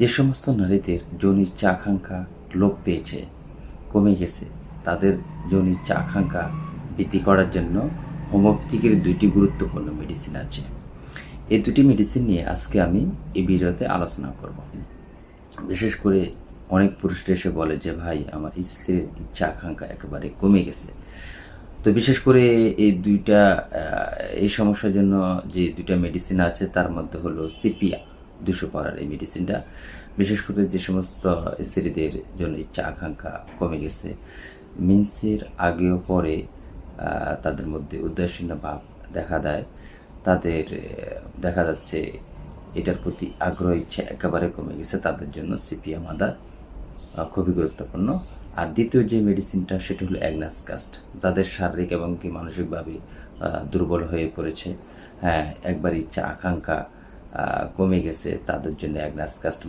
যে সমস্ত নারীদের যৌন ইচ্ছা আকাঙ্ক্ষা লোপ পেয়েছে, কমে গেছে, তাদের যৌন ইচ্ছা আকাঙ্ক্ষা বৃদ্ধি করার জন্য হোমিওপ্যাথিকের দুইটি গুরুত্বপূর্ণ মেডিসিন আছে। এই দুটি মেডিসিন নিয়ে আজকে আমি এই ভিডিওতে আলোচনা করব। বিশেষ করে অনেক পুরুষরা এসে বলে যে, ভাই, আমার স্ত্রীর ইচ্ছা আকাঙ্ক্ষা একেবারে কমে গেছে। তো বিশেষ করে এই দুইটা এই সমস্যার জন্য যে দুইটা মেডিসিন আছে, তার মধ্যে হলো সিপিয়া। দুশো পাড়ার এই মেডিসিনটা বিশেষ করে যে সমস্ত স্ত্রীদের জন্য ইচ্ছা আকাঙ্ক্ষা কমে গেছে। মিন্সের আগেও পরে তাদের মধ্যে উদাসীন ভাব দেখা দেয়। তাদের দেখা যাচ্ছে এটার প্রতি আগ্রহ, ইচ্ছা একেবারে কমে গেছে। তাদের জন্য সিপিয়া মাদার খুবই গুরুত্বপূর্ণ। আর দ্বিতীয় যে মেডিসিনটা সেটা হলো অ্যাগনাস কাস্ট যাদের শারীরিক এবং কি মানসিকভাবে দুর্বল হয়ে পড়েছে। হ্যাঁ একবার ইচ্ছা, আকাঙ্ক্ষা কমে গেছে। তাদের জন্য অ্যাগনাস কাস্ট